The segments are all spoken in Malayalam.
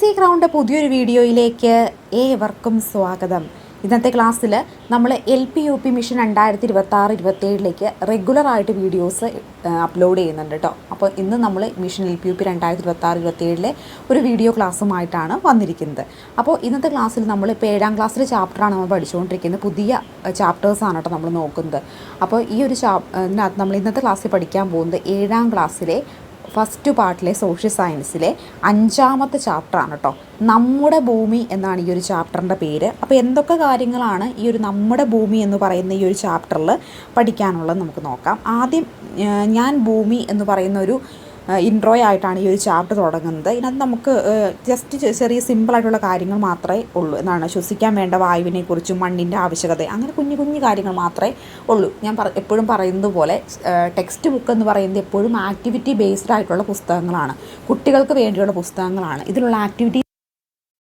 സി ക്രൗണ്ട് പുതിയൊരു വീഡിയോയിലേക്ക് ഏവർക്കും സ്വാഗതം. ഇന്നത്തെ ക്ലാസ്സിൽ നമ്മൾ L P U P mission രണ്ടായിരത്തി ഇരുപത്തി ആറ് ഇരുപത്തേഴിലേക്ക് റെഗുലറായിട്ട് വീഡിയോസ് അപ്ലോഡ് ചെയ്യുന്നുണ്ട് കേട്ടോ അപ്പോൾ ഇന്ന് നമ്മൾ mission L P U P രണ്ടായിരത്തി ഇരുപത്തി ആറ് ഇരുപത്തേഴിലെ ഒരു വീഡിയോ ക്ലാസ്സുമായിട്ടാണ് വന്നിരിക്കുന്നത്. അപ്പോൾ ഇന്നത്തെ ക്ലാസ്സിൽ നമ്മൾ ഇപ്പോൾ ഏഴാം ക്ലാസ്സിലെ ചാപ്റ്ററാണ് നമ്മൾ പഠിച്ചുകൊണ്ടിരിക്കുന്നത്. പുതിയ ചാപ്റ്റേഴ്സാണ് കേട്ടോ നമ്മൾ നോക്കുന്നത്. അപ്പോൾ ഈ ഒരു ചാ നമ്മൾ ഇന്നത്തെ ക്ലാസ്സിൽ പഠിക്കാൻ പോകുന്നത് ഏഴാം ക്ലാസ്സിലെ ഫസ്റ്റ് പാർട്ടിലെ സോഷ്യൽ സയൻസിലെ അഞ്ചാമത്തെ ചാപ്റ്ററാണ് കേട്ടോ നമ്മുടെ ഭൂമി എന്നാണ് ഈ ഒരു ചാപ്റ്ററിന്റെ പേര്. അപ്പോൾ എന്തൊക്കെ കാര്യങ്ങളാണ് ഈ ഒരു നമ്മുടെ ഭൂമി എന്ന് പറയുന്ന ഈ ഒരു ചാപ്റ്ററിൽ പഠിക്കാനുള്ളത് നമുക്ക് നോക്കാം. ആദ്യം ഞാൻ ഭൂമി എന്ന് പറയുന്ന ഒരു ഇൻട്രോ ആയിട്ടാണ് ഈ ഒരു ചാപ്റ്റർ തുടങ്ങുന്നത്. ഇതിനകത്ത് നമുക്ക് ജസ്റ്റ് ചെറിയ സിമ്പിളായിട്ടുള്ള കാര്യങ്ങൾ മാത്രമേ ഉള്ളൂ എന്നാണ് ശ്വസിക്കാൻ വേണ്ട വായുവിനെക്കുറിച്ചും മണ്ണിന്റെ ആവശ്യകത അങ്ങനെ കുഞ്ഞു കുഞ്ഞു കാര്യങ്ങൾ മാത്രമേ ഉള്ളൂ. ഞാൻ എപ്പോഴും പറയുന്നത് പോലെ ടെക്സ്റ്റ് ബുക്ക് എന്ന് പറയുന്നത് എപ്പോഴും ആക്ടിവിറ്റി ബേസ്ഡ് ആയിട്ടുള്ള പുസ്തകങ്ങളാണ്. കുട്ടികൾക്ക് വേണ്ടിയുള്ള പുസ്തകങ്ങളാണ്. ഇതിലുള്ള ആക്ടിവിറ്റി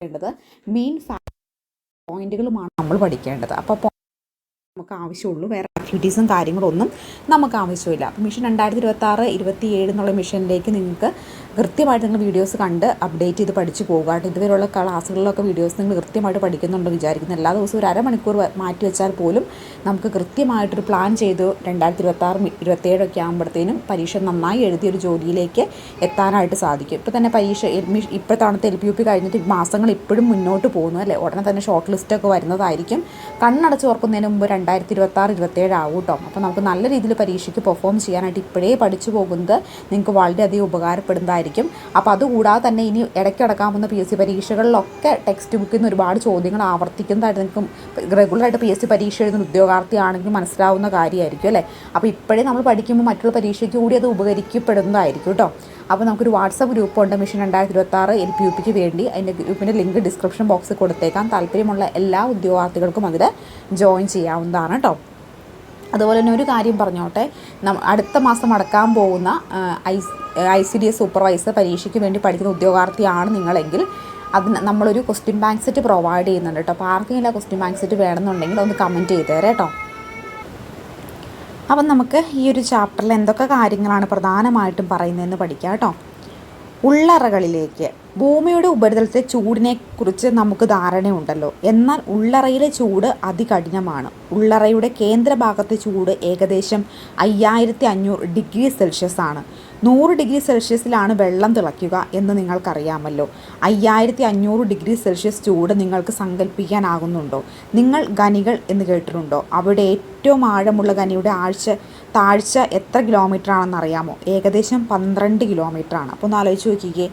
വേണ്ടത് മെയിൻ പോയിന്റുകളുമാണ് നമ്മൾ പഠിക്കേണ്ടത്. അപ്പോൾ നമുക്ക് ആവശ്യമുള്ളൂ. വേറെ ആക്ടിവിറ്റീസും കാര്യങ്ങളൊന്നും നമുക്ക് ആവശ്യമില്ല. മിഷൻ രണ്ടായിരത്തി ഇരുപത്തി ആറ് ഇരുപത്തി ഏഴ് എന്നുള്ള മിഷനിലേക്ക് നിങ്ങൾക്ക് കൃത്യമായിട്ട് നിങ്ങൾ വീഡിയോസ് കണ്ട് അപ്ഡേറ്റ് ചെയ്ത് പഠിച്ചു പോകുക കേട്ടോ. ഇതുവരെയുള്ള ക്ലാസ്സുകളിലൊക്കെ വീഡിയോസ് നിങ്ങൾ കൃത്യമായിട്ട് പഠിക്കുന്നുണ്ട് വിചാരിക്കുന്നു. എല്ലാ ദിവസവും ഒരു അരമണിക്കൂർ മാറ്റി വെച്ചാൽ പോലും നമുക്ക് കൃത്യമായിട്ടൊരു പ്ലാൻ ചെയ്ത് രണ്ടായിരത്തി ഇരുപത്തി ആറ് ഇരുപത്തേഴൊക്കെ ആകുമ്പോഴത്തേനും പരീക്ഷ നന്നായി എഴുതിയൊരു ജോലിയിലേക്ക് എത്താനായിട്ട് സാധിക്കും. ഇപ്പോൾ തന്നെ പരീക്ഷ എഡ്മിഷൻ ഇപ്പോഴത്തെ എൽ പി യു പി കഴിഞ്ഞിട്ട് മാസങ്ങൾ ഇപ്പോഴും മുന്നോട്ട് പോകുന്നു അല്ലേ? ഉടനെ തന്നെ ഷോർട്ട് ലിസ്റ്റൊക്കെ വരുന്നതായിരിക്കും. കണ്ണടച്ച് ഓർക്കുന്നതിന് മുമ്പ് രണ്ടായിരത്തി ഇരുപത്തി ആറ് ഇരുപത്തേഴ് ആവും കേട്ടോ അപ്പോൾ നമുക്ക് നല്ല രീതിയിൽ പരീക്ഷയ്ക്ക് പെർഫോം ചെയ്യാനായിട്ട് ഇപ്പോഴേ പഠിച്ചു പോകുന്നത് നിങ്ങൾക്ക് വളരെയധികം ഉപകാരപ്പെടുന്നതായിരിക്കും. അപ്പോൾ അതുകൂടാതെ തന്നെ ഇനി ഇടയ്ക്കിടക്കാവുന്ന പി എസ് സി പരീക്ഷകളിലൊക്കെ ടെക്സ്റ്റ് ബുക്കിൽ നിന്ന് ഒരുപാട് ചോദ്യങ്ങൾ ആവർത്തിക്കുന്നതായിട്ട് നിങ്ങൾക്ക് റെഗുലറായിട്ട് പി എസ് സി പരീക്ഷ എഴുതുന്ന ഉദ്യോഗാർത്ഥിയാണെങ്കിൽ മനസ്സിലാവുന്ന കാര്യമായിരിക്കും അല്ലേ? അപ്പോൾ ഇപ്പോഴേ നമ്മൾ പഠിക്കുമ്പോൾ മറ്റുള്ള പരീക്ഷയ്ക്ക് കൂടി അത് ഉപകരിക്കപ്പെടുന്നതായിരിക്കും കേട്ടോ. അപ്പോൾ നമുക്കൊരു വാട്സപ്പ് ഗ്രൂപ്പ് ഉണ്ട് മിഷൻ രണ്ടായിരത്തി ഇരുപത്തി ആറ് എൽ പി യു പിക്ക് വേണ്ടി അതിന്റെ ഗ്രൂപ്പിന്റെ ലിങ്ക് ഡിസ്ക്രിപ്ഷൻ ബോക്സിൽ കൊടുത്തേക്കാം. താല്പര്യമുള്ള എല്ലാ ഉദ്യോഗാർത്ഥികൾക്കും അതിൽ ജോയിൻ ചെയ്യാവുന്നതാണ് കേട്ടോ. അതുപോലെ തന്നെ ഒരു കാര്യം പറഞ്ഞോട്ടെ. അടുത്ത മാസം അടക്കാൻ പോകുന്ന I I C D S supervisor പരീക്ഷയ്ക്ക് വേണ്ടി പഠിക്കുന്ന ഉദ്യോഗാർത്ഥിയാണ് നിങ്ങളെങ്കിൽ അതിന് നമ്മളൊരു ക്വസ്റ്റ്യൻ ബാങ്ക് സെറ്റ് പ്രൊവൈഡ് ചെയ്യുന്നുണ്ട് കേട്ടോ അപ്പോൾ ആർക്കെങ്കിലും ആ ക്വസ്റ്റ്യൻ ബാങ്ക് സെറ്റ് വേണമെന്നുണ്ടെങ്കിൽ ഒന്ന് കമന്റ് ചെയ്ത് തരാം കേട്ടോ അപ്പം നമുക്ക് ഈ ഒരു ചാപ്റ്ററിൽ എന്തൊക്കെ കാര്യങ്ങളാണ് പ്രധാനമായിട്ടും പറയുന്നതെന്ന് പഠിക്കാം കേട്ടോ ഉള്ളറകളിലേക്ക്. ഭൂമിയുടെ ഉപരിതലത്തെ ചൂടിനെ കുറിച്ച് നമുക്ക് ധാരണയുണ്ടല്ലോ. എന്നാൽ ഉള്ളറയിലെ ചൂട് അതികഠിനമാണ്. ഉള്ളറയുടെ കേന്ദ്രഭാഗത്തെ ചൂട് ഏകദേശം അയ്യായിരത്തി അഞ്ഞൂറ് ഡിഗ്രി സെൽഷ്യസ് ആണ്. നൂറ് ഡിഗ്രി സെൽഷ്യസിലാണ് വെള്ളം തിളയ്ക്കുക എന്ന് നിങ്ങൾക്കറിയാമല്ലോ. അയ്യായിരത്തി അഞ്ഞൂറ് ഡിഗ്രി സെൽഷ്യസ് ചൂട് നിങ്ങൾക്ക് സങ്കല്പിക്കാനാകുന്നുണ്ടോ നിങ്ങൾ ഖനികൾ എന്ന് കേട്ടിട്ടുണ്ടോ? അവിടെ ഏറ്റവും ആഴമുള്ള ഖനിയുടെ ആഴ്ച താഴ്ച എത്ര കിലോമീറ്റർ ആണെന്ന് അറിയാമോ? ഏകദേശം പന്ത്രണ്ട് കിലോമീറ്റർ ആണ് അപ്പോൾ ഒന്ന് ആലോചിച്ച് നോക്കിക്കേ.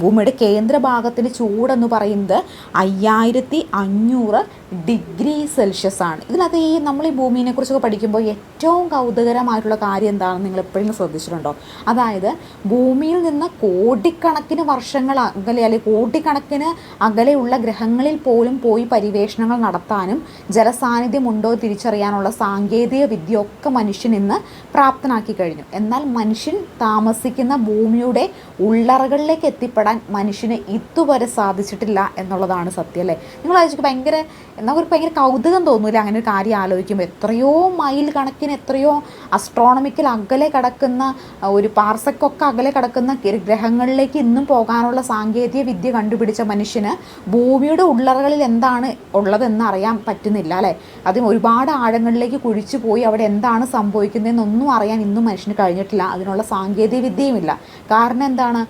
ഭൂമിയുടെ കേന്ദ്രഭാഗത്തിന്റെ ചൂടെന്ന് പറയുന്നത് അയ്യായിരത്തി അഞ്ഞൂറ് ഡിഗ്രി സെൽഷ്യസ് ആണ്. ഇതിനകത്ത് ഈ നമ്മൾ ഈ ഭൂമിനെ കുറിച്ചൊക്കെ പഠിക്കുമ്പോൾ ഏറ്റവും കൗതുകരമായിട്ടുള്ള കാര്യം എന്താണെന്ന് നിങ്ങൾ എപ്പോഴും ശ്രദ്ധിച്ചിട്ടുണ്ടോ? അതായത് ഭൂമിയിൽ നിന്ന് കോടിക്കണക്കിന് വർഷങ്ങൾ അകലെ അല്ലെങ്കിൽ കോടിക്കണക്കിന് അകലെയുള്ള ഗ്രഹങ്ങളിൽ പോലും പോയി പരിവേഷണങ്ങൾ നടത്താനും ജലസാന്നിധ്യം ഉണ്ടോ തിരിച്ചറിയാനുള്ള സാങ്കേതിക വിദ്യ ഒക്കെ മനുഷ്യൻ ഇന്ന് പ്രാപ്തനാക്കി കഴിഞ്ഞു. എന്നാൽ മനുഷ്യൻ താമസിക്കുന്ന ഭൂമിയുടെ ഉള്ളറകളിലേക്ക് എത്തിപ്പെടാൻ മനുഷ്യന് ഇതുവരെ സാധിച്ചിട്ടില്ല എന്നുള്ളതാണ് സത്യം അല്ലേ? നിങ്ങൾ ആലോചിക്കും ഭയങ്കര നമുക്ക് ഭയങ്കര കൗതുകം തോന്നൂല അങ്ങനെ ഒരു കാര്യം ആലോചിക്കുമ്പോൾ? എത്രയോ മൈൽ കണക്കിന് എത്രയോ അസ്ട്രോണമിക്കൽ അകലെ കിടക്കുന്ന ഒരു പാർസക്കൊക്കെ അകലെ കിടക്കുന്ന ഗ്രഹങ്ങളിലേക്ക് ഇന്നും പോകാനുള്ള സാങ്കേതിക വിദ്യ കണ്ടുപിടിച്ച മനുഷ്യന് ഭൂമിയുടെ ഉള്ളറകളിൽ എന്താണ് ഉള്ളതെന്ന് അറിയാൻ പറ്റുന്നില്ല അല്ലേ? അതും ഒരുപാട് ആഴങ്ങളിലേക്ക് കുഴിച്ചു പോയി അവിടെ എന്താണ് സംഭവിക്കുന്നതെന്നൊന്നും അറിയാൻ ഇന്നും മനുഷ്യന് കഴിഞ്ഞിട്ടില്ല. അതിനുള്ള സാങ്കേതിക വിദ്യയുമില്ല കാരണം എന്താണ്?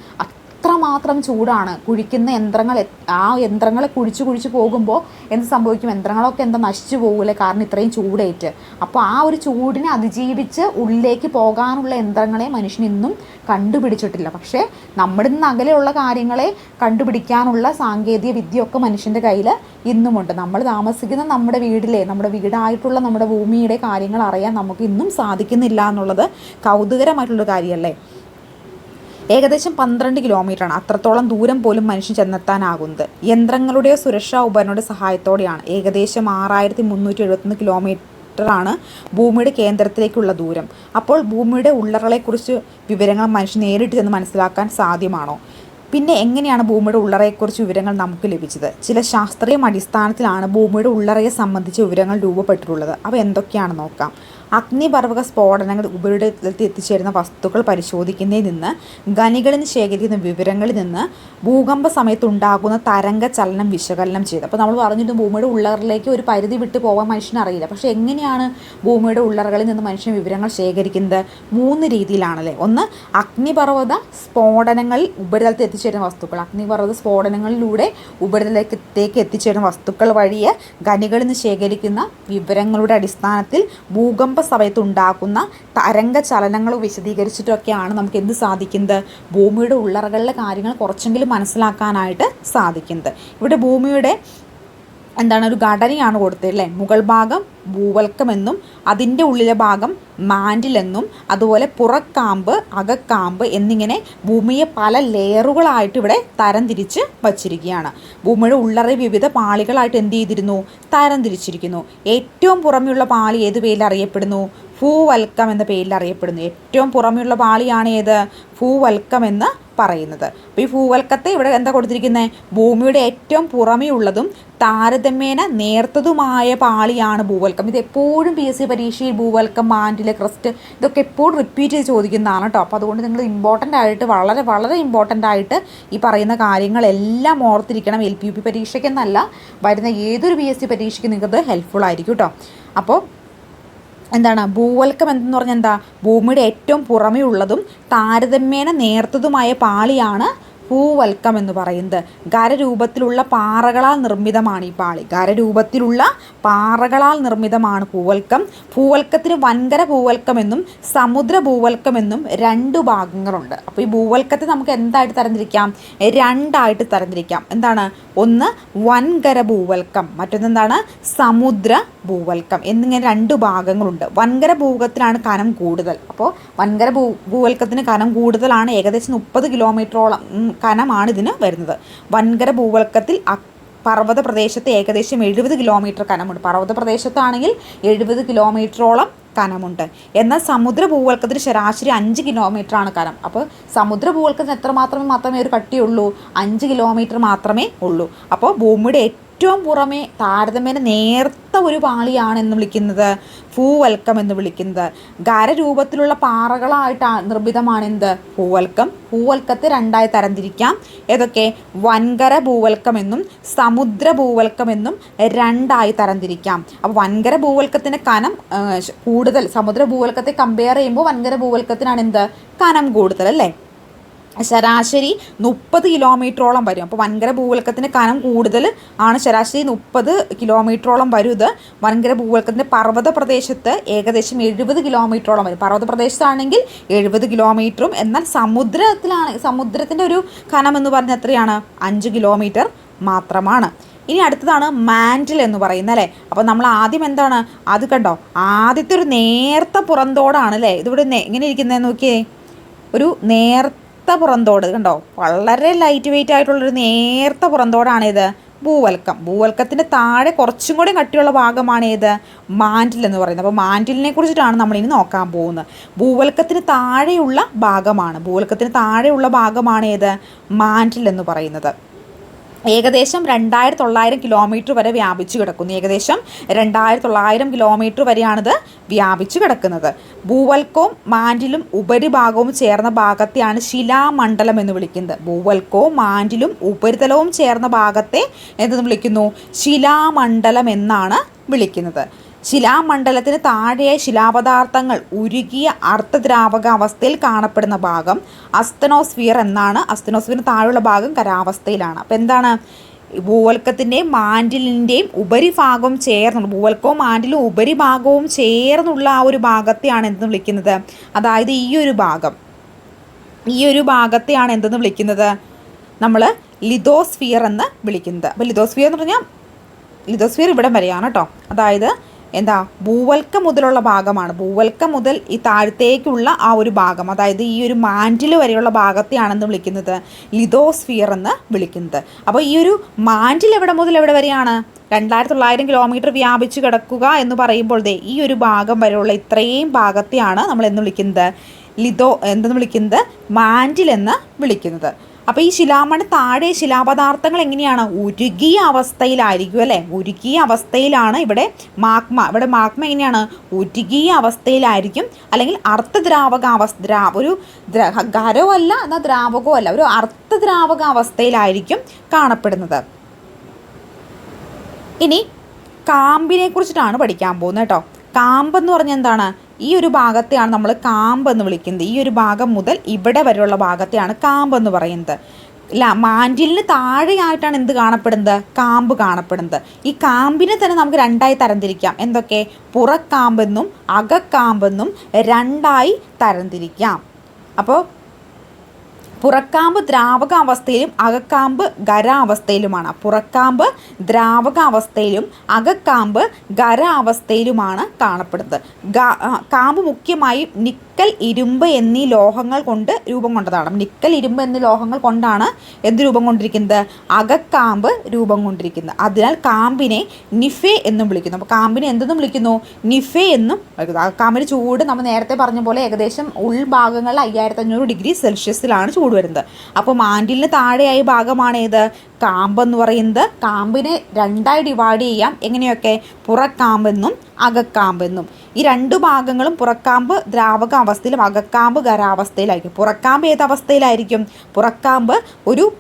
അത്രമാത്രം ചൂടാണ് കുഴിക്കുന്ന യന്ത്രങ്ങൾ ആ യന്ത്രങ്ങളെ കുഴിച്ച് കുഴിച്ച് പോകുമ്പോൾ എന്ത് സംഭവിക്കും? യന്ത്രങ്ങളൊക്കെ എന്താ നശിച്ചു പോകൂലേ? കാരണം ഇത്രയും ചൂടേറ്റ്. അപ്പോൾ ആ ഒരു ചൂടിനെ അതിജീവിച്ച് ഉള്ളിലേക്ക് പോകാനുള്ള യന്ത്രങ്ങളെ മനുഷ്യൻ ഇന്നും കണ്ടുപിടിച്ചിട്ടില്ല. പക്ഷേ നമ്മുടെ നിന്ന് അകലെയുള്ള കാര്യങ്ങളെ കണ്ടുപിടിക്കാനുള്ള സാങ്കേതിക വിദ്യ വിദ്യയൊക്കെ മനുഷ്യന്റെ കയ്യിൽ ഇന്നുമുണ്ട്. നമ്മൾ താമസിക്കുന്ന നമ്മുടെ വീടിലെ നമ്മുടെ വീടായിട്ടുള്ള നമ്മുടെ ഭൂമിയുടെ കാര്യങ്ങൾ അറിയാൻ നമുക്ക് ഇന്നും സാധിക്കുന്നില്ല എന്നുള്ളത് കൗതുകരമായിട്ടുള്ള കാര്യമല്ലേ ഏകദേശം പന്ത്രണ്ട് കിലോമീറ്റർ ആണ് അത്രത്തോളം ദൂരം പോലും മനുഷ്യൻ ചെന്നെത്താനാകുന്നത്. യന്ത്രങ്ങളുടെയോ സുരക്ഷാ ഉപകരണങ്ങളുടെ സഹായത്തോടെയാണ്. ഏകദേശം ആറായിരത്തി മുന്നൂറ്റി എഴുപത്തൊന്ന് കിലോമീറ്റർ ആണ് ഭൂമിയുടെ കേന്ദ്രത്തിലേക്കുള്ള ദൂരം. അപ്പോൾ ഭൂമിയുടെ ഉള്ളറകളെക്കുറിച്ച് വിവരങ്ങൾ മനുഷ്യൻ നേരിട്ട് ചെന്ന് മനസ്സിലാക്കാൻ സാധ്യമാണോ? പിന്നെ എങ്ങനെയാണ് ഭൂമിയുടെ ഉള്ളറയെക്കുറിച്ച് വിവരങ്ങൾ നമുക്ക് ലഭിച്ചത്? ചില ശാസ്ത്രീയ അടിസ്ഥാനത്തിലാണ് ഭൂമിയുടെ ഉള്ളറയെ സംബന്ധിച്ച് വിവരങ്ങൾ രൂപപ്പെട്ടിട്ടുള്ളത്. അവ എന്തൊക്കെയാണ് നോക്കാം. അഗ്നിപർവക സ്ഫോടനങ്ങൾ ഉപരിതലത്തിൽ എത്തിച്ചേരുന്ന വസ്തുക്കൾ പരിശോധിക്കുന്നതിൽ നിന്ന് ഖനികളിൽ ശേഖരിക്കുന്ന വിവരങ്ങളിൽ നിന്ന് ഭൂകമ്പ സമയത്തുണ്ടാകുന്ന തരംഗ ചലനം വിശകലനം ചെയ്ത്. അപ്പോൾ നമ്മൾ പറഞ്ഞിട്ട് ഭൂമിയുടെ ഉള്ളറിലേക്ക് ഒരു പരിധി വിട്ട് പോകാൻ മനുഷ്യന് അറിയില്ല. പക്ഷേ എങ്ങനെയാണ് ഭൂമിയുടെ ഉള്ളറകളിൽ നിന്ന് മനുഷ്യൻ വിവരങ്ങൾ ശേഖരിക്കുന്നത്? മൂന്ന് രീതിയിലാണല്ലേ. ഒന്ന് അഗ്നിപർവത സ്ഫോടനങ്ങൾ ഉപരിതലത്തിൽ എത്തിച്ചേരുന്ന വസ്തുക്കൾ. അഗ്നിപർവത സ്ഫോടനങ്ങളിലൂടെ ഉപരിതലത്തേക്ക് എത്തിച്ചേരുന്ന വസ്തുക്കൾ വഴിയെ ഖനികളിൽ നിന്ന് ശേഖരിക്കുന്ന വിവരങ്ങളുടെ അടിസ്ഥാനത്തിൽ ഭൂകമ്പ സമയത്ത് ഉണ്ടാക്കുന്ന തരംഗ ചലനങ്ങൾ വിശദീകരിച്ചിട്ടൊക്കെയാണ് നമുക്ക് എന്ത് സാധിക്കുന്നത്? ഭൂമിയുടെ ഉള്ളറകളിലെ കാര്യങ്ങൾ കുറച്ചെങ്കിലും മനസ്സിലാക്കാനായിട്ട് സാധിക്കുന്നത്. ഇവിടെ ഭൂമിയുടെ എന്താണ് ഒരു ഘടനയാണ് കൊടുത്തത് അല്ലേ? മുകൾ ഭാഗം ഭൂവൽക്കമെന്നും അതിന്റെ ഉള്ളിലെ ഭാഗം മാൻഡിലെന്നും അതുപോലെ പുറക്കാമ്പ് അകക്കാമ്പ് എന്നിങ്ങനെ ഭൂമിയെ പല ലെയറുകളായിട്ട് ഇവിടെ തരംതിരിച്ച് വച്ചിരിക്കുകയാണ്. ഭൂമിയുടെ ഉള്ളറി വിവിധ പാളികളായിട്ട് എന്ത് ചെയ്തിരുന്നു? തരംതിരിച്ചിരിക്കുന്നു ഏറ്റവും പുറമെയുള്ള പാളി ഏത് പേരിൽ അറിയപ്പെടുന്നു? ഭൂവൽക്കം എന്ന പേരിൽ അറിയപ്പെടുന്നു. ഏറ്റവും പുറമെയുള്ള പാളിയാണ് ഏത്? ഭൂവൽക്കം എന്ന് പറയുന്നത്. അപ്പോൾ ഈ ഭൂവൽക്കത്തെ ഇവിടെ എന്താ കൊടുത്തിരിക്കുന്നത് ഭൂമിയുടെ ഏറ്റവും പുറമെയുള്ളതും താരതമ്യേന നേർത്തതുമായ പാളിയാണ് ഭൂവൽക്കം. ഇത് എപ്പോഴും പി എസ് സി പരീക്ഷയിൽ ഭൂവൽക്കം മാൻഡിലെ ക്രസ്റ്റ് ഇതൊക്കെ എപ്പോഴും റിപ്പീറ്റ് ചെയ്ത് ചോദിക്കുന്നതാണ് കേട്ടോ. അപ്പോൾ അതുകൊണ്ട് നിങ്ങൾ ഇമ്പോർട്ടന്റ് ആയിട്ട് വളരെ വളരെ ഇമ്പോർട്ടന്റ് ആയിട്ട് ഈ പറയുന്ന കാര്യങ്ങളെല്ലാം ഓർത്തിരിക്കണം. എൽ പി യു പി പരീക്ഷയ്ക്കെന്നല്ല വരുന്ന ഏതൊരു പി എസ് സി പരീക്ഷയ്ക്ക് നിങ്ങൾക്ക് ഹെൽപ്ഫുൾ ആയിരിക്കും കേട്ടോ. അപ്പോൾ എന്താണ് ഭൂവൽക്കം എന്തെന്ന് പറഞ്ഞാൽ എന്താ ഭൂമിയുടെ ഏറ്റവും പുറമേ ഉള്ളതും താരതമ്യേന നേർത്തതുമായ പാളിയാണ് ഭൂവൽക്കം എന്ന് പറയുന്നത് ഖരരൂപത്തിലുള്ള പാറകളാൽ നിർമ്മിതമാണ് ഈ പാളി. ഖരരൂപത്തിലുള്ള പാറകളാൽ നിർമ്മിതമാണ് ഭൂവൽക്കം ഭൂവൽക്കത്തിന് വൻകര ഭൂവൽക്കം എന്നും സമുദ്ര ഭൂവൽക്കം എന്നും രണ്ട് ഭാഗങ്ങളുണ്ട്. അപ്പോൾ ഈ ഭൂവൽക്കത്തെ നമുക്ക് എന്തായിട്ട് തരംതിരിക്കാം? രണ്ടായിട്ട് തരംതിരിക്കാം. എന്താണ്? ഒന്ന് വൻകര ഭൂവൽക്കം മറ്റൊന്നെന്താണ്? സമുദ്ര ഭൂവൽക്കം എന്നിങ്ങനെ രണ്ട് ഭാഗങ്ങളുണ്ട്. വൻകര ഭൂവൽക്കത്തിനാണ് കനം കൂടുതൽ. അപ്പോൾ വൻകര ഭൂ ഭൂവൽക്കത്തിന് കനം കൂടുതലാണ് ഏകദേശം മുപ്പത് കിലോമീറ്ററോളം. കനമാണ് ഇതിന് വരുന്നത്. വൻകര ഭൂവൽക്കത്തിൽ പർവത പ്രദേശത്ത് ഏകദേശം എഴുപത് കിലോമീറ്റർ കനമുണ്ട്. പർവത പ്രദേശത്താണെങ്കിൽ എഴുപത് കിലോമീറ്ററോളം കനമുണ്ട്. എന്നാൽ സമുദ്ര ഭൂവൽക്കത്തിന് ശരാശരി അഞ്ച് കിലോമീറ്ററാണ് കനം. അപ്പോൾ സമുദ്ര ഭൂവൽക്കത്തിന് എത്ര മാത്രമേ മാത്രമേ ഒരു കട്ടിയുള്ളൂ? അഞ്ച് കിലോമീറ്റർ മാത്രമേ ഉള്ളൂ. അപ്പോൾ ഭൂമിയുടെ ഏറ്റവും പുറമെ താരതമ്യേന നേർത്ത ഒരു പാളിയാണ് എന്ന് വിളിക്കുന്നത് ഭൂവൽക്കം എന്ന് വിളിക്കുന്നത്. ഖരരൂപത്തിലുള്ള പാറകളായിട്ട് നിർമ്മിതമാണ് എന്ത് ഭൂവൽക്കം. ഭൂവൽക്കത്തെ രണ്ടായി തരംതിരിക്കാം. ഏതൊക്കെ? വൻകര ഭൂവൽക്കം എന്നും സമുദ്ര ഭൂവൽക്കം എന്നും രണ്ടായി തരംതിരിക്കാം. അപ്പോൾ വൻകര ഭൂവൽക്കത്തിന് കനം കൂടുതൽ. സമുദ്ര ഭൂവൽക്കത്തെ കമ്പയർ ചെയ്യുമ്പോൾ വൻകര ഭൂവൽക്കത്തിനാണ് എന്ത് കനം കൂടുതൽ അല്ലേ? ശരാശരി മുപ്പത് കിലോമീറ്ററോളം വരും. അപ്പോൾ വൻകര ഭൂവൽക്കത്തിന് കനം കൂടുതൽ ആണ് ശരാശരി മുപ്പത് കിലോമീറ്ററോളം വരും ഇത്. വൻകര ഭൂവൽക്കത്തിന്റെ പർവത പ്രദേശത്ത് ഏകദേശം എഴുപത് കിലോമീറ്ററോളം വരും. പർവത പ്രദേശത്താണെങ്കിൽ എഴുപത് കിലോമീറ്ററും. എന്നാൽ സമുദ്രത്തിലാണ് സമുദ്രത്തിന്റെ ഒരു കനം എന്ന് പറഞ്ഞാൽ എത്രയാണ്? അഞ്ച് കിലോമീറ്റർ മാത്രമാണ്. ഇനി അടുത്തതാണ് മാന്റിൽ എന്ന് പറയുന്നത് അല്ലേ? അപ്പോൾ നമ്മൾ ആദ്യം എന്താണ്? അത് കണ്ടോ? ആദ്യത്തെ ഒരു നേർത്ത പുറന്തോടാണ് അല്ലേ? ഇതിവിടെ എങ്ങനെ ഇരിക്കുന്നത് നോക്കിയേ? ഒരു നേർത്ത നേർത്ത പുറന്തോട് കണ്ടോ? വളരെ ലൈറ്റ് വെയിറ്റ് ആയിട്ടുള്ളൊരു നേർത്ത പുറന്തോടാണ് ഇത്. ഭൂവൽക്കം. ഭൂവൽക്കത്തിന്റെ താഴെ കുറച്ചും കൂടി കട്ടിയുള്ള ഭാഗമാണ് മാന്റിൽ എന്ന് പറയുന്നത്. അപ്പോൾ മാന്റിലിനെ കുറിച്ചിട്ടാണ് നമ്മൾ ഇനി നോക്കാൻ പോകുന്നത്. ഭൂവൽക്കത്തിന് താഴെയുള്ള ഭാഗമാണ്. ഭൂവൽക്കത്തിന് താഴെയുള്ള ഭാഗമാണ് മാന്റിൽ എന്ന് പറയുന്നത്. ഏകദേശം രണ്ടായിരത്തി തൊള്ളായിരം കിലോമീറ്റർ വരെ വ്യാപിച്ചു കിടക്കുന്നു. ഏകദേശം രണ്ടായിരത്തി തൊള്ളായിരം കിലോമീറ്റർ വരെയാണിത് വ്യാപിച്ചു കിടക്കുന്നത്. ഭൂവൽക്കവും മാൻഡിലും ഉപരിഭാഗവും ചേർന്ന ഭാഗത്തെയാണ് ശിലാമണ്ഡലം എന്ന് വിളിക്കുന്നത്. ഭൂവൽക്കവും മാൻഡിലും ഉപരിതലവും ചേർന്ന ഭാഗത്തെ എന്തെന്ന് വിളിക്കുന്നു? ശിലാമണ്ഡലം എന്നാണ് വിളിക്കുന്നത്. ശിലാമണ്ഡലത്തിന് താഴെയായ ശിലാപദാർത്ഥങ്ങൾ ഉരുകിയ അർദ്ധദ്രാവക അവസ്ഥയിൽ കാണപ്പെടുന്ന ഭാഗം അസ്തനോസ്ഫിയർ എന്നാണ്. അസ്തനോസ്ഫിയറിന് താഴെയുള്ള ഭാഗം കരാവസ്ഥയിലാണ്. അപ്പോൾ എന്താണ്? ഭൂവൽക്കത്തിന്റെയും മാൻഡിലിന്റെയും ഉപരിഭാഗവും ചേർന്നുള്ള ഭൂവൽക്കവും മാൻഡിലും ഉപരിഭാഗവും ചേർന്നുള്ള ആ ഒരു ഭാഗത്തെയാണ് എന്തെന്ന് വിളിക്കുന്നത്? അതായത് ഈ ഒരു ഭാഗം. ഈ ഒരു ഭാഗത്തെയാണ് എന്തെന്ന് വിളിക്കുന്നത്? നമ്മൾ ലിതോസ്ഫിയർ എന്ന് വിളിക്കുന്നത്. അപ്പോൾ ലിതോസ്ഫിയർ എന്ന് പറഞ്ഞാൽ ലിതോസ്ഫിയർ ഇവിടെ വരെയാണ് കേട്ടോ. അതായത് എന്താ ഭൂവൽക്ക മുതലുള്ള ഭാഗമാണ്. ഭൂവൽക്ക മുതൽ ഈ താഴത്തേക്കുള്ള ആ ഒരു ഭാഗം അതായത് ഈ ഒരു മാൻഡിൽ വരെയുള്ള ഭാഗത്തെയാണെന്ന് വിളിക്കുന്നത് ലിതോസ്ഫിയർ എന്ന് വിളിക്കുന്നത്. അപ്പോൾ ഈ ഒരു മാൻഡിൽ എവിടെ മുതൽ എവിടെ വരെയാണ്? രണ്ടായിരത്തി തൊള്ളായിരം കിലോമീറ്റർ വ്യാപിച്ച് കിടക്കുക എന്ന് പറയുമ്പോൾ ദേ ഈ ഒരു ഭാഗം വരെയുള്ള ഇത്രയും ഭാഗത്തെയാണ് നമ്മൾ എന്ന് വിളിക്കുന്നത് ലിതോ എന്തെന്ന് വിളിക്കുന്നത്? മാൻഡിൽ എന്ന് വിളിക്കുന്നത്. അപ്പോൾ ഈ ശിലാമണി താഴെ ശിലാപദാർത്ഥങ്ങൾ എങ്ങനെയാണ്? ഉരുകിയ അവസ്ഥയിലായിരിക്കും അല്ലേ? ഉരുകിയ അവസ്ഥയിലാണ് ഇവിടെ മാഗ്മ. ഇവിടെ മാഗ്മ എങ്ങനെയാണ്? ഉരുകിയ അവസ്ഥയിലായിരിക്കും. അല്ലെങ്കിൽ അർത്ഥദ്രാവക അവസ്ഥ ദ്രാ ഒരു ഖരവും അല്ല എന്നാൽ ദ്രാവകവും അല്ല ഒരു അർത്ഥദ്രാവക അവസ്ഥയിലായിരിക്കും കാണപ്പെടുന്നത്. ഇനി കാമ്പിനെ കുറിച്ചിട്ടാണ് പഠിക്കാൻ പോകുന്നത് കേട്ടോ. കാമ്പെന്ന് പറഞ്ഞാൽ എന്താണ്? ഈ ഒരു ഭാഗത്തെയാണ് നമ്മൾ കാമ്പ് എന്ന് വിളിക്കുന്നത്. ഈ ഒരു ഭാഗം മുതൽ ഇവിടെ വരെയുള്ള ഭാഗത്തെയാണ് കാമ്പ് എന്ന് പറയുന്നത്. ഇല്ല മാൻഡിലിന് താഴെയായിട്ടാണ് എന്ത് കാണപ്പെടുന്നത്? കാമ്പ് കാണപ്പെടുന്നത്. ഈ കാമ്പിനെ തന്നെ നമുക്ക് രണ്ടായി തരംതിരിക്കാം. എന്തൊക്കെ? പുറക്കാമ്പെന്നും അകക്കാമ്പെന്നും രണ്ടായി തരംതിരിക്കാം. അപ്പോൾ പുറക്കാമ്പ് ദ്രാവകാവസ്ഥയിലും അകക്കാമ്പ് ഖരാവസ്ഥയിലുമാണ്. പുറക്കാമ്പ് ദ്രാവകാവസ്ഥയിലും അകക്കാമ്പ് ഖരാവസ്ഥയിലുമാണ് കാണപ്പെടുന്നത്. കാമ്പ് മുഖ്യമായും നിക്കൽ ഇരുമ്പ് എന്നീ ലോഹങ്ങൾ കൊണ്ട് രൂപം കൊണ്ടതാണ്. നിക്കൽ ഇരുമ്പ് എന്നീ ലോഹങ്ങൾ കൊണ്ടാണ് എന്ത് രൂപം കൊണ്ടിരിക്കുന്നത്? അകക്കാമ്പ് രൂപം കൊണ്ടിരിക്കുന്നത്. അതിനാൽ കാമ്പിനെ നിഫെ എന്നും വിളിക്കുന്നു. അപ്പോൾ കാമ്പിനെ എന്തെന്നും വിളിക്കുന്നു? നിഫെ എന്നും അകക്കാമ്പിന് ചൂട് നമ്മൾ നേരത്തെ പറഞ്ഞ പോലെ ഏകദേശം ഉൾഭാഗങ്ങളിൽ അയ്യായിരത്തി അഞ്ഞൂറ് ഡിഗ്രി സെൽഷ്യസിലാണ് ചൂട് വരുന്നത്. അപ്പോൾ മാൻഡിലിന് താഴെയായ ഭാഗമാണ് ഏത്? കാമ്പ് എന്ന് പറയുന്നത് കാമ്പിനെ രണ്ടായി ഡിവൈഡ് ചെയ്യാം. എങ്ങനെയൊക്കെ? പുറക്കാമ്പെന്നും അകക്കാമ്പെന്നും. ഈ രണ്ട് ഭാഗങ്ങളും പുറക്കാമ്പ് ദ്രാവക അവസ്ഥയിലും അകക്കാമ്പ് ഖരാവസ്ഥയിലായിരിക്കും പുറക്കാമ്പ് ഏത് അവസ്ഥയിലായിരിക്കും? പുറക്കാമ്പ് ഒരു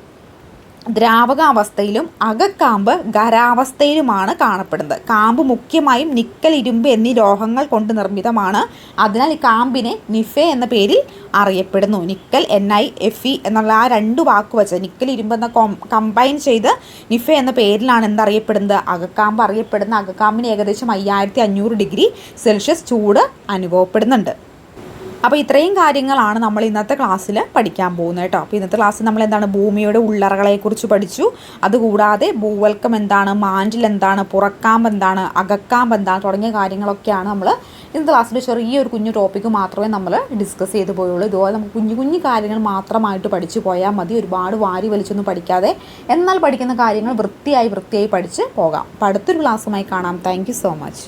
ദ്രാവക അവസ്ഥയിലും അകക്കാമ്പ് ഖരാവസ്ഥയിലുമാണ് കാണപ്പെടുന്നത്. കാമ്പ് മുഖ്യമായും നിക്കൽ ഇരുമ്പ് എന്നീ ലോഹങ്ങൾ കൊണ്ട് നിർമ്മിതമാണ്. അതിനാൽ ഈ കാമ്പിനെ നിഫെ എന്ന പേരിൽ അറിയപ്പെടുന്നു. Nickel N I F E എന്നുള്ള ആ രണ്ട് വാക്ക് വെച്ച് നിക്കൽ ഇരുമ്പ് എന്ന കമ്പൈൻ ചെയ്ത് നിഫെ എന്ന പേരിലാണ് എന്തറിയപ്പെടുന്നത്. അകക്കാമ്പ് അറിയപ്പെടുന്ന അകക്കാമ്പിന് ഏകദേശം അയ്യായിരത്തി അഞ്ഞൂറ് ഡിഗ്രി സെൽഷ്യസ് ചൂട് അനുഭവപ്പെടുന്നുണ്ട്. അപ്പോൾ ഇത്രയും കാര്യങ്ങളാണ് നമ്മൾ ഇന്നത്തെ ക്ലാസ്സിൽ പഠിക്കാൻ പോകുന്നത് കേട്ടോ. അപ്പോൾ ഇന്നത്തെ ക്ലാസ്സിൽ നമ്മൾ എന്താണ് ഭൂമിയുടെ ഉള്ളറകളെക്കുറിച്ച് പഠിച്ചു. അതുകൂടാതെ ഭൂവൽക്കം എന്താണ് മാൻഡിൽ എന്താണ് പുറക്കാമ്പ് എന്താണ് അകക്കാമ്പ് എന്താണ് തുടങ്ങിയ കാര്യങ്ങളൊക്കെയാണ് നമ്മൾ ഇന്നത്തെ ക്ലാസ്സിൽ ചെറിയൊരു കുഞ്ഞു ടോപ്പിക്ക് മാത്രമേ നമ്മൾ ഡിസ്കസ് ചെയ്ത് പോയുള്ളൂ. ഇതുപോലെ നമുക്ക് കുഞ്ഞു കുഞ്ഞു കാര്യങ്ങൾ മാത്രമായിട്ട് പഠിച്ചു പോയാൽ മതി. ഒരുപാട് വാരി വലിച്ചൊന്നും പഠിക്കാതെ. എന്നാൽ പഠിക്കുന്ന കാര്യങ്ങൾ വൃത്തിയായി വൃത്തിയായി പഠിച്ച് പോകാം. അപ്പോൾ അടുത്തൊരു ക്ലാസ്സുമായി കാണാം. Thank so much